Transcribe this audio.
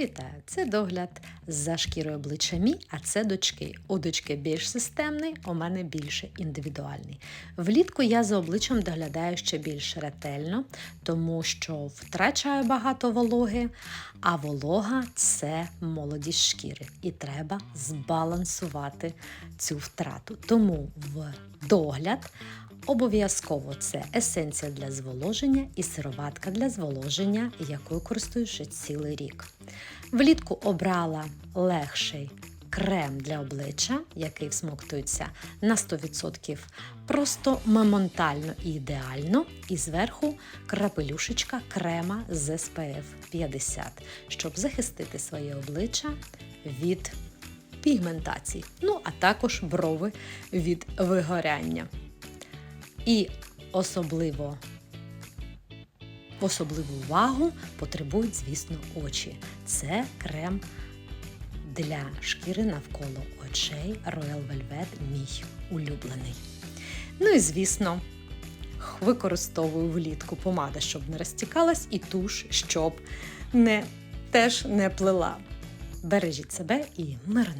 Вітаю! Це догляд за шкірою обличчя мій, а це дочки. У дочки більш системний, у мене більше індивідуальний. Влітку я за обличчям доглядаю ще більш ретельно, тому що втрачаю багато вологи, а волога це молодість шкіри, і треба збалансувати цю втрату. Тому в догляд Обов'язково це есенція для зволоження і сироватка для зволоження, якою користуюсь вже цілий рік. Влітку обрала легший крем для обличчя, який всмоктується на 100% просто моментально і ідеально. І зверху крапелюшечка крема з SPF 50, щоб захистити своє обличчя від пігментації, ну а також брови від вигоряння. І особливо особливу увагу потребують, звісно, очі. Це крем для шкіри навколо очей Royal Velvet, мій улюблений. Ну і звісно, використовую влітку помада, щоб не розтікалась, і туш, щоб не, теж не плила. Бережіть себе і мирно.